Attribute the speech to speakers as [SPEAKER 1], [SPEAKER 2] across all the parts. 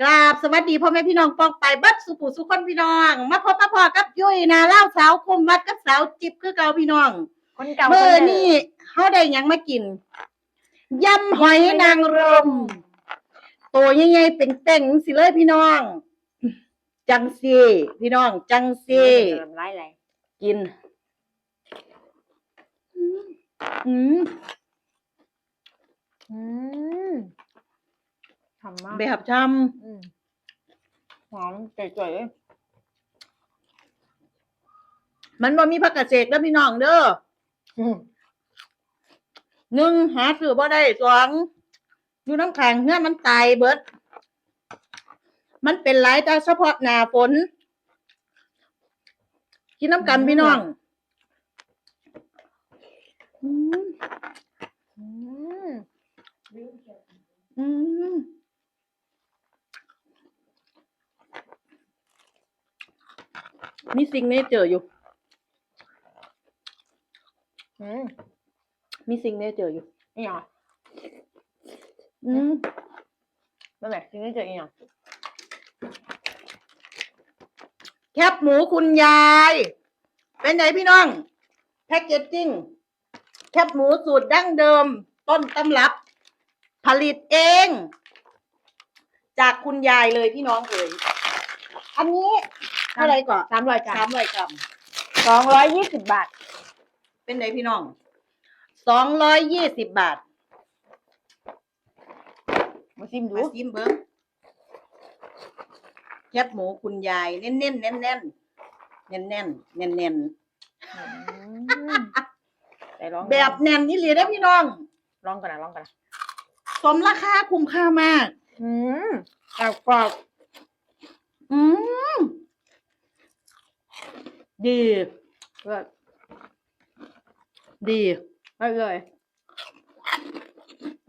[SPEAKER 1] กราบสวัสดีพ่อแม่พี่น้องปองไปเบัดสุขุสุขคนพี่น้อง มาพบมาพอกับยุ้ยนาเล่าสาวคมวัดกับสาวจิบคือเก่าพี่น้อง
[SPEAKER 2] คนเก่า
[SPEAKER 1] เมื่อ
[SPEAKER 2] คดิม
[SPEAKER 1] นี่เฮาได้หยังมากินยำหอยนางรมตัวใหญ่ๆเป็นเต่งสิเลยพี่น้อง จังซีพี่น้อง จังซี
[SPEAKER 2] เริ่มไล่ไร
[SPEAKER 1] กินอืม
[SPEAKER 2] อืมทำมาก
[SPEAKER 1] แบบช
[SPEAKER 2] อืม หอมเจ๋ยๆเลยำ
[SPEAKER 1] มันบ่มีผักกระเสกแล้วพี่น้องเด้อ
[SPEAKER 2] อืม
[SPEAKER 1] หนึ่งหาซื้อบ่ได้สองอยู่น้ำแข็งเนื้อมันตายเบิด มันเป็นหลายแต่เฉพาะหน้าฝนกินน้ำกันพี่น้องอืม
[SPEAKER 2] อืม
[SPEAKER 1] อืม มีสิ่งนี้เจออยู่
[SPEAKER 2] อืม
[SPEAKER 1] มีสิ่งนี้เจออยู่
[SPEAKER 2] อีหยัง
[SPEAKER 1] อืม
[SPEAKER 2] นั่นแหละจริงๆเจออีหยัง
[SPEAKER 1] แคบหมูคุณยาย เป็นไงพี่น้อง แพ็กเกจจิ้งแคบหมูสูตรดั้งเดิม ต้นตำรับ ผลิตเอง จากคุณยายเลยพี่น้องเลยอันนี้ เท่าไหรก่อน
[SPEAKER 2] สามร้อยกรั
[SPEAKER 1] สาม
[SPEAKER 2] ม
[SPEAKER 1] ร้อยกรัม
[SPEAKER 2] สองร้อยยี่สิบบาท
[SPEAKER 1] เป็นไงพี่น้องสองร้อยยี่สิบบาท
[SPEAKER 2] มาชิมดู
[SPEAKER 1] มาซิมเบิ้งแคบหมูคุณยายเน้นๆเน้นๆเน้นๆเน้นๆเน้นๆเน้นๆเน้น
[SPEAKER 2] อืมแต่ลอง
[SPEAKER 1] ๆแบบแน่นนี่เลยนะพี่น้อง
[SPEAKER 2] ลองกันนะลองกันนะ
[SPEAKER 1] สมราคาคุ้มค่ามาก
[SPEAKER 2] อืมกรอบกรอบ
[SPEAKER 1] อืม ดี
[SPEAKER 2] เลิศ
[SPEAKER 1] ดี
[SPEAKER 2] ได้เลย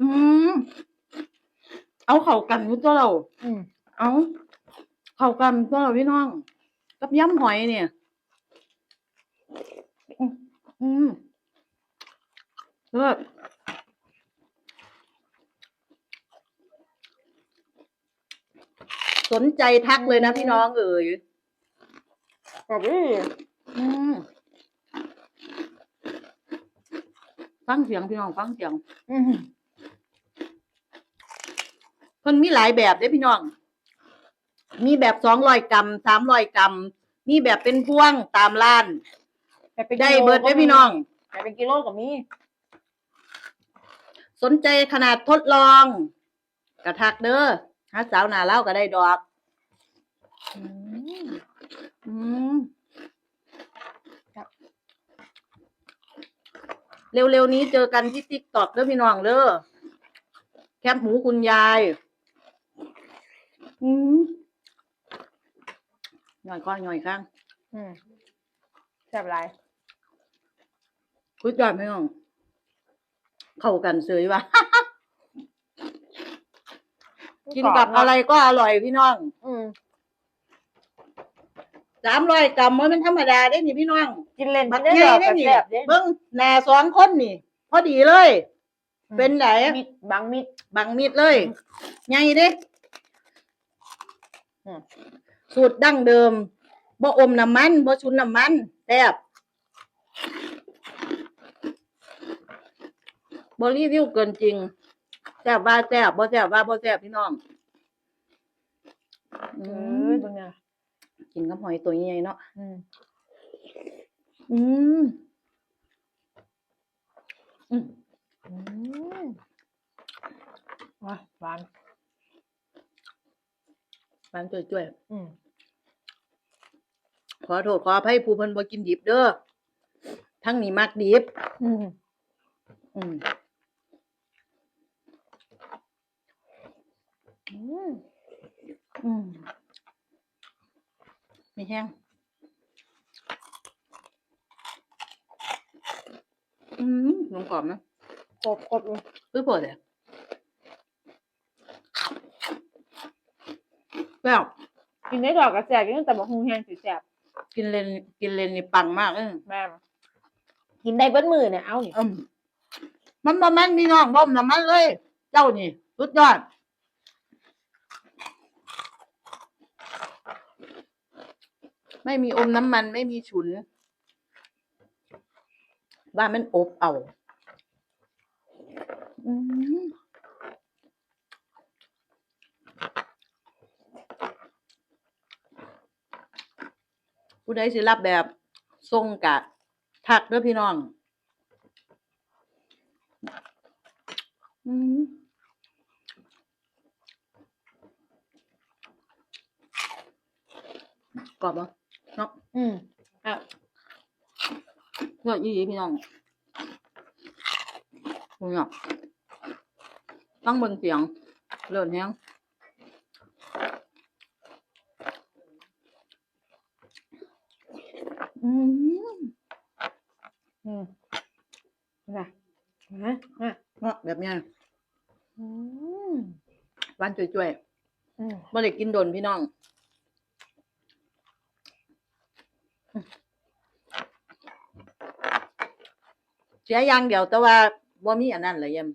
[SPEAKER 1] อืมเอาเข้ากันอยู่ตัวเรา
[SPEAKER 2] อืม
[SPEAKER 1] เอาเข้ากันตัวเราพี่น้อง กับยำหอยเนี่ยอืมอืมเลิศสนใจทักเลยนะพี่น้องเอ๋ย
[SPEAKER 2] กรอบดี
[SPEAKER 1] อืมฟังเสียงพี่น้องฟังเสียง
[SPEAKER 2] อืม
[SPEAKER 1] เพิ่นมีหลายแบบเด้พี่น้อง มีแบบสองร้อยกรัมสามร้อยกรัม มีแบบเป็นพวงตามร้าน
[SPEAKER 2] แต่เป็น
[SPEAKER 1] ได้
[SPEAKER 2] กิโล
[SPEAKER 1] เบิดได้อพี่น้อง
[SPEAKER 2] แต่เป็นกิโลกับมี
[SPEAKER 1] สนใจขนาดทดลองกระทักเด้อหาสาวหนาเล่าวก็ได้ดอก
[SPEAKER 2] อืม
[SPEAKER 1] อืม เร็วๆนี้เจอกันที่ติ๊กตอกเด้อพี่น้องเด้อแคบหมูคุณยายอืมหน่อยก้อนหน่อยข้าง
[SPEAKER 2] อืมแซ่บไร
[SPEAKER 1] คุยจอดพี่น้อง เข้ากันเสยว่ะ กินกับอะไรก็อร่อยพี่น้อง
[SPEAKER 2] อืม
[SPEAKER 1] สามร้อยกรัมมันเป็นธรรมดาได้นี่พี่น้อง
[SPEAKER 2] กินเล่น
[SPEAKER 1] บัก
[SPEAKER 2] ได้
[SPEAKER 1] ใหญ่
[SPEAKER 2] เหรอ
[SPEAKER 1] ได้นี่
[SPEAKER 2] แซ่บๆเด้
[SPEAKER 1] เบิ้งหนาสองคนนี่ พอดีเลย เป็นไหน
[SPEAKER 2] มิดบางมิด
[SPEAKER 1] บังมิดเลยใหญ่เด้
[SPEAKER 2] อืม
[SPEAKER 1] สูตรดั้งเดิมบ่อมน้ำมันบ่ชุนน้ำมันแซ่บบ่รีวิวเกินจริงแซ่บว่าแซ่บบ่แซ่บว่าบ่แซ่บพี่น้องอื
[SPEAKER 2] เอ
[SPEAKER 1] ม
[SPEAKER 2] อตรงเนี้ย
[SPEAKER 1] กินกับหอยตัวใหญ่ๆเนาะ
[SPEAKER 2] อืม
[SPEAKER 1] อืมอืม
[SPEAKER 2] อืมว้าหวาน
[SPEAKER 1] หวานจ่วย
[SPEAKER 2] อืม
[SPEAKER 1] ๆขอโทษขออภัยผู้เพิ่นบ่กินดิบเด้อทั้งนี้มักดิบ
[SPEAKER 2] อืม
[SPEAKER 1] อืม
[SPEAKER 2] อืม
[SPEAKER 1] อืม มีแห้งอืมหนมกรอบนะ
[SPEAKER 2] ครบครบเลย
[SPEAKER 1] ปื้อปวดเลยแป้ว
[SPEAKER 2] กินได้ดอกกระแสกินแต่บะฮุงแห้งสีแสบ
[SPEAKER 1] กินเลนกินเลนนี่ปังมากเออ
[SPEAKER 2] แม่มกินได้เบิ้มือเนี่ยเอานี่
[SPEAKER 1] อืมมันบ่มันพี่น้องบ่มน้ำมันเลย เจ้านี่สุดยอด ไม่มีอมน้ำมันไม่มีฉุน ว่ามันอบเอาผู้ใดสิรับแบบทรงกะ ทักเด้อพี่น้องอืมกรอบปะ เนาะ
[SPEAKER 2] อืมอะ
[SPEAKER 1] เพื่อยี่พี่น้องพี่น้องต้องเบิ่งเสียงเลื่อนแฮงอืม
[SPEAKER 2] อืมนะนะนะ
[SPEAKER 1] เนาะแบบเนี้ย
[SPEAKER 2] อืม
[SPEAKER 1] หวานจ่วย
[SPEAKER 2] อืม
[SPEAKER 1] ๆบ่ได้กินโดนพี่น้อง สียอย่างเดียวแต่ว่าบ่มีอันนั้นเลยยม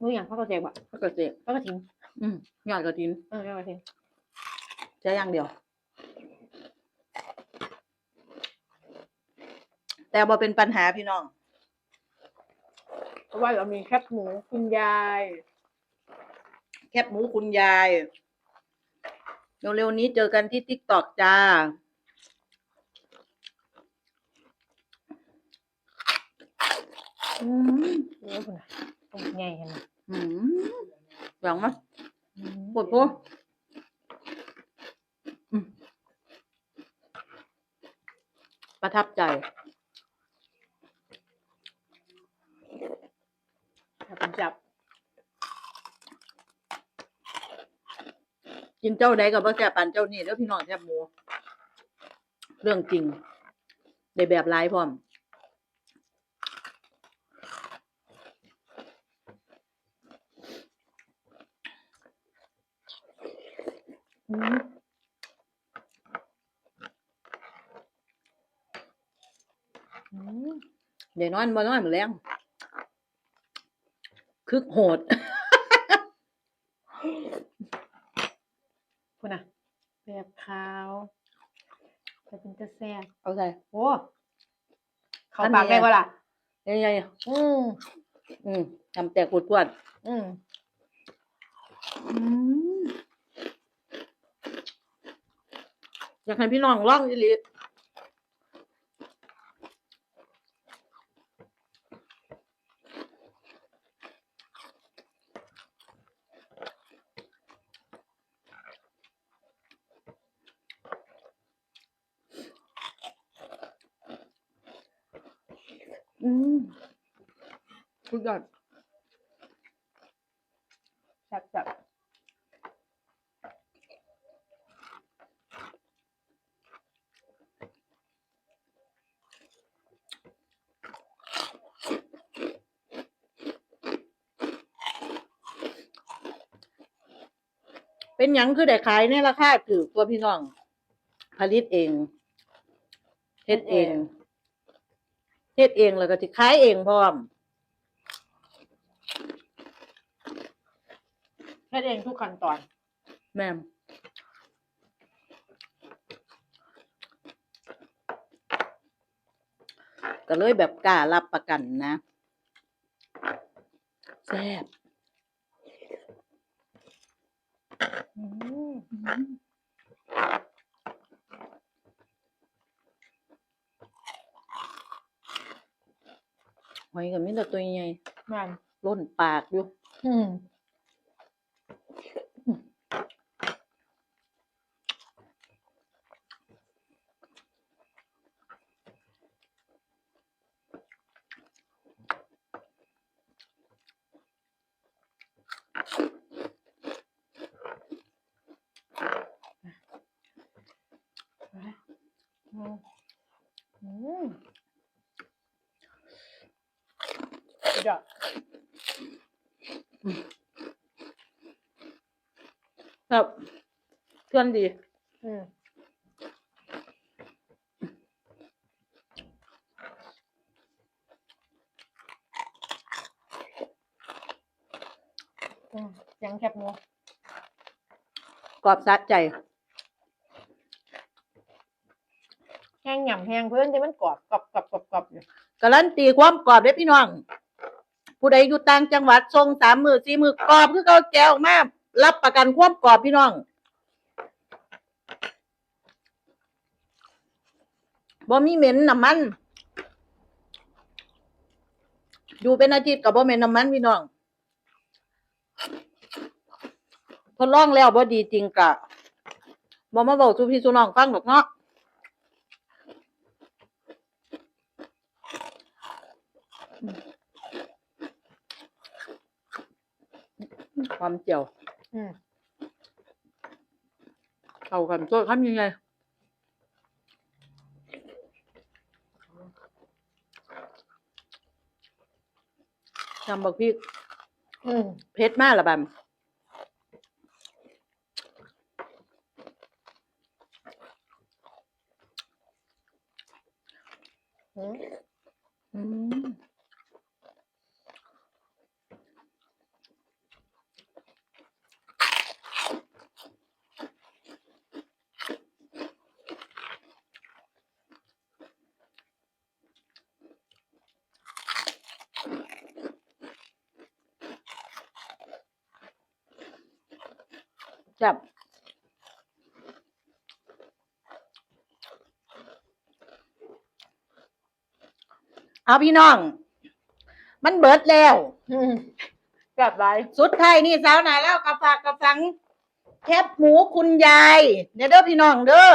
[SPEAKER 2] มืออย่างพ่อกระเจี๊ยบอะ
[SPEAKER 1] ก็เสีย
[SPEAKER 2] พ่อกระถิ่น
[SPEAKER 1] อืมยอดกระถิน
[SPEAKER 2] เออยอดกระถิ่น
[SPEAKER 1] เสียอย่างเดียว แต่บ่เป็นปัญหาพี่น้อง
[SPEAKER 2] เพราะว่าเรามีแคบหมูคุณยาย
[SPEAKER 1] แคบหมูคุณยาย เร็วๆนี้เจอกันที่ติ๊กตอกจ้า อืม
[SPEAKER 2] เยอะคุณอะตรงไงกันนะ
[SPEAKER 1] อืมหวังมั้ย
[SPEAKER 2] อืม
[SPEAKER 1] ปวดโพอืมประทับใจ
[SPEAKER 2] จับเป็นจับ
[SPEAKER 1] กินเจ้าใดกับบ่แซ่บปานเจ้านี่แล้วพี่น้องแซ่บหมู เรื่องจริง ได้แบบหลายพร้อม
[SPEAKER 2] อืมอืม
[SPEAKER 1] เดี๋ยวนอนบ่นอนมื้อแรงคึกโหด
[SPEAKER 2] คุณอะแบบขาวแต่เป็นจะแซ่บ
[SPEAKER 1] เอาใส่
[SPEAKER 2] โอ้เขาปากได้ปะล่ะ
[SPEAKER 1] ใหญ่
[SPEAKER 2] อืม
[SPEAKER 1] ๆอืมทำแตกปวดปวด
[SPEAKER 2] อืม
[SPEAKER 1] ๆอืม อยากให้พี่น้องลองอีหลีอืมสุดยอด
[SPEAKER 2] แซ่บแซ่บ
[SPEAKER 1] เป็นหยังคือได้ขายในราคาถือกว่าพี่น้อง ผลิตเองเฮ็ดเองเฮ็ดเองแล้วก็สิขายเองพร้อม
[SPEAKER 2] แค่เองทุกขั้นตอน
[SPEAKER 1] แม่มก็เลยแบบกล้ารับประกันนะแซ่บ
[SPEAKER 2] อืม
[SPEAKER 1] หอยกับมิตรตัวใหญ่
[SPEAKER 2] แมัน
[SPEAKER 1] ล้นปากอยู่
[SPEAKER 2] อืม อืมอืมสุด ยอด
[SPEAKER 1] ครับเพื่อนดี
[SPEAKER 2] อืมอืมยังแคบหมู
[SPEAKER 1] กรอบสะใจ
[SPEAKER 2] ห้งหย่ำแห้งเพื่อนที่มันกรอบกรอบกรอบกรอบกรอบอยู่
[SPEAKER 1] การันตีความกรอบเด้อพี่น้อง ผู้ใดอยู่ต่างจังหวัดส่งสามมือสี่มือกรอบคือเขาแกวออกมารับประกันความกรอบพี่น้องบ่มีเหม็นน้ำมัน อยู่เป็นอาทิตย์กับบ่เหม็นน้ำมันพี่น้องทดลองแล้วบ่ดีจริงกะบ่มาบอกสุพี่สุน้องฟังหรอกเนาะ ความเจียว
[SPEAKER 2] อืม
[SPEAKER 1] เข้ากันตัวคำยังไงทำบักพริก
[SPEAKER 2] อืม
[SPEAKER 1] เผ็ดมากละบัม
[SPEAKER 2] อืม
[SPEAKER 1] อืม จับเอาพี่น้อง มันเบิดแล้ว
[SPEAKER 2] อืมแบบไร
[SPEAKER 1] สุดท้ายนี่สาวหนาแล้วกับฝากกับฟัง แคบหมูคุณยายเด้อเด้อพี่น้องเด้อ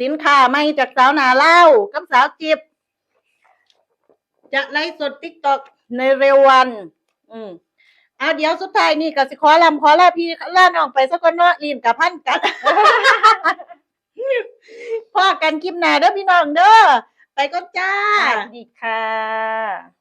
[SPEAKER 1] สินค้าไม่จากสาวหนาเล่ากับสาวจิบ จะไลฟ์สดติ๊กตอกในเร็ววัน อืม เอาเดี๋ยวสุดท้ายนี่ก็สิขอลำขอลาพี่ลาน้องไปสักคนเนาะลีนกับพันกัน พ่อกันคลิปหน้าเด้อพี่น้องเด้อไปก็จ้า
[SPEAKER 2] สวัสดีค่ะ